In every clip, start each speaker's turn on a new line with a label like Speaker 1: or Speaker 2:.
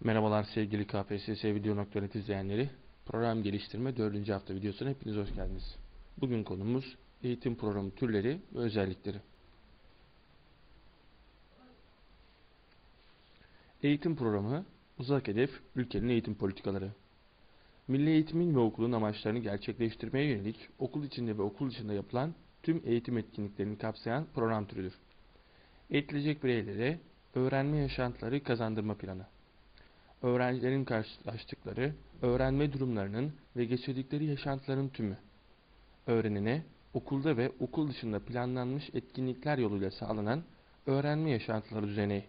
Speaker 1: Merhabalar sevgili KPSS video.net izleyenleri. Program geliştirme 4. hafta videosuna hepiniz hoş geldiniz. Bugün konumuz eğitim programı türleri ve özellikleri. Eğitim programı, uzak hedef, ülkenin eğitim politikaları. Milli eğitimin ve okulun amaçlarını gerçekleştirmeye yönelik okul içinde ve okul dışında yapılan tüm eğitim etkinliklerini kapsayan program türüdür. Eğitilecek bireylere öğrenme yaşantıları kazandırma planı öğrencilerin karşılaştıkları öğrenme durumlarının ve geçirdikleri yaşantıların tümü. Öğrenine, okulda ve okul dışında planlanmış etkinlikler yoluyla sağlanan öğrenme yaşantıları düzeni.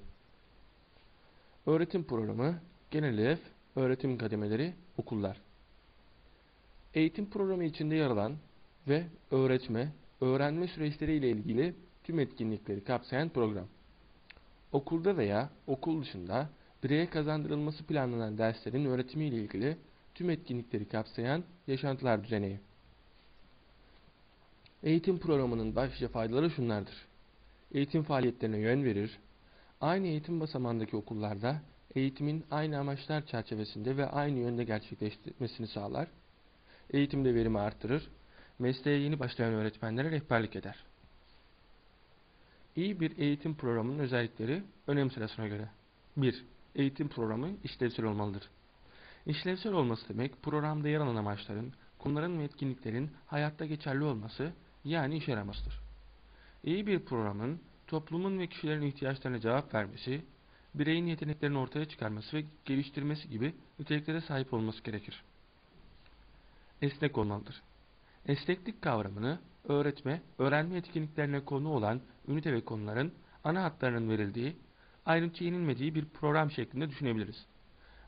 Speaker 1: Öğretim programı, genel hedef, öğretim kademeleri, okullar. Eğitim programı içinde yer alan ve öğretme, öğrenme süreçleri ile ilgili tüm etkinlikleri kapsayan program. Okulda veya okul dışında bireye kazandırılması planlanan derslerin öğretimi ile ilgili tüm etkinlikleri kapsayan yaşantılar düzeneği. Eğitim programının başlıca faydaları şunlardır. Eğitim faaliyetlerine yön verir, aynı eğitim basamağındaki okullarda eğitimin aynı amaçlar çerçevesinde ve aynı yönde gerçekleştirmesini sağlar, eğitimde verimi artırır, mesleğe yeni başlayan öğretmenlere rehberlik eder. İyi bir eğitim programının özellikleri önem sırasına göre. 1 eğitim programı işlevsel olmalıdır. İşlevsel olması demek programda yer alan amaçların, konuların ve etkinliklerin hayatta geçerli olması yani işe yaramasıdır. İyi bir programın toplumun ve kişilerin ihtiyaçlarına cevap vermesi, bireyin yeteneklerini ortaya çıkarması ve geliştirmesi gibi niteliklere sahip olması gerekir. Esnek olmalıdır. Esneklik kavramını öğretme, öğrenme etkinliklerine konu olan ünite ve konuların ana hatlarının verildiği ayrıntı yenilmediği bir program şeklinde düşünebiliriz.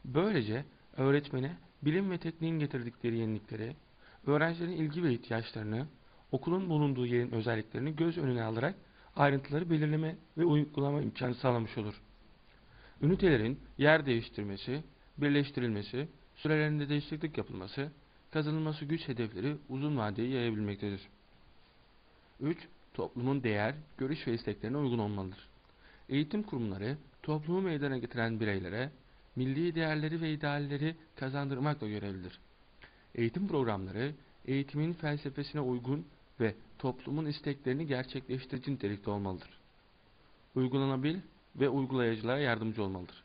Speaker 1: Böylece öğretmene bilim ve tekniğin getirdikleri yenilikleri, öğrencilerin ilgi ve ihtiyaçlarını, okulun bulunduğu yerin özelliklerini göz önüne alarak ayrıntıları belirleme ve uygulama imkanı sağlamış olur. Ünitelerin yer değiştirmesi, birleştirilmesi, sürelerinde değişiklik yapılması, kazanılması güç hedefleri uzun vadeye yayabilmektedir. 3. Toplumun değer, görüş ve isteklerine uygun olmalıdır. Eğitim kurumları toplumu meydana getiren bireylere milli değerleri ve idealleri kazandırmakla görevlidir. Eğitim programları eğitimin felsefesine uygun ve toplumun isteklerini gerçekleştirici nitelikte olmalıdır. Uygulanabil ve uygulayıcılara yardımcı olmalıdır.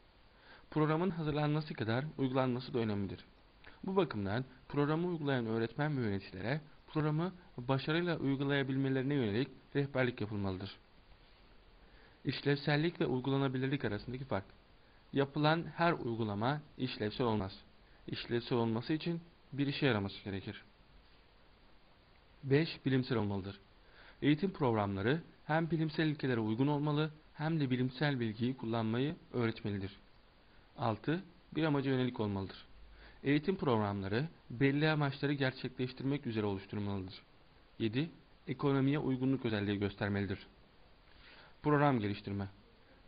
Speaker 1: Programın hazırlanması kadar uygulanması da önemlidir. Bu bakımdan programı uygulayan öğretmen ve yöneticilere programı başarıyla uygulayabilmelerine yönelik rehberlik yapılmalıdır. İşlevsellik ve uygulanabilirlik arasındaki fark. Yapılan her uygulama işlevsel olmaz. İşlevsel olması için bir işe yaraması gerekir. 5. Bilimsel olmalıdır. Eğitim programları hem bilimsel ilkelere uygun olmalı hem de bilimsel bilgiyi kullanmayı öğretmelidir. 6. Bir amaca yönelik olmalıdır. Eğitim programları belli amaçları gerçekleştirmek üzere oluşturulmalıdır. 7. Ekonomiye uygunluk özelliği göstermelidir. Program geliştirme.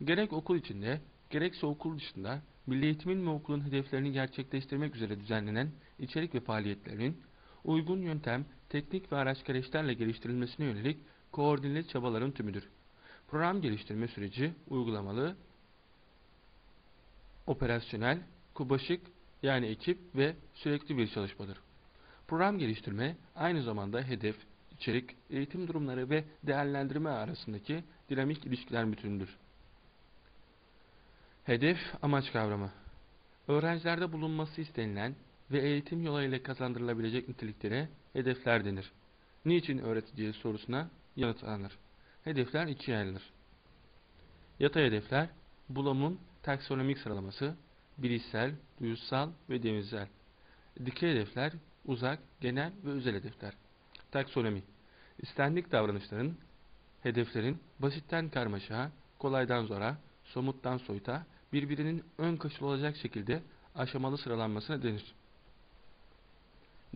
Speaker 1: Gerek okul içinde, gerekse okul dışında milli eğitimin ve okulun hedeflerini gerçekleştirmek üzere düzenlenen içerik ve faaliyetlerin uygun yöntem, teknik ve araç gereçlerle geliştirilmesine yönelik koordineli çabaların tümüdür. Program geliştirme süreci uygulamalı, operasyonel, kubaşık yani ekip ve sürekli bir çalışmadır. Program geliştirme aynı zamanda hedef, içerik, eğitim durumları ve değerlendirme arasındaki dinamik ilişkiler bütünüdür. Hedef, amaç kavramı. Öğrencilerde bulunması istenilen ve eğitim yoluyla kazandırılabilecek niteliklere hedefler denir. Niçin öğreticiye sorusuna yanıt aranır. Hedefler ikiye ayrılır. Yatay hedefler, bulamun taksonomik sıralaması, bilişsel, duyusal ve denizsel. Dikey hedefler, uzak, genel ve özel hedefler. Taksonomi, istendik davranışların hedeflerin basitten karmaşa, kolaydan zora, somuttan soyuta, birbirinin ön kaçılacak şekilde aşamalı sıralanmasına denir.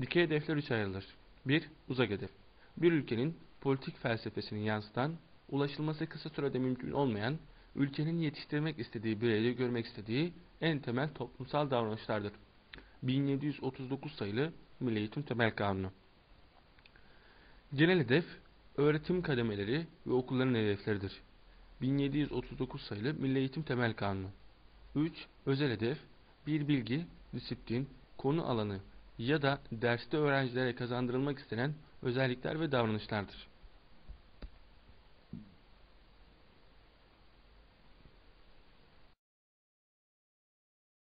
Speaker 1: Dikey hedefler üç ayrılır. 1. Uzak hedef. Bir ülkenin politik felsefesini yansıtan, ulaşılması kısa sürede mümkün olmayan, ülkenin yetiştirmek istediği bireyleri görmek istediği en temel toplumsal davranışlardır. 1739 sayılı Milli Eğitim Temel Kanunu. Genel hedef, öğretim kademeleri ve okulların hedefleridir. 1739 sayılı Milli Eğitim Temel Kanunu. 3. Özel hedef, bir bilgi, disiplin, konu alanı ya da derste öğrencilere kazandırılmak istenen özellikler ve davranışlardır.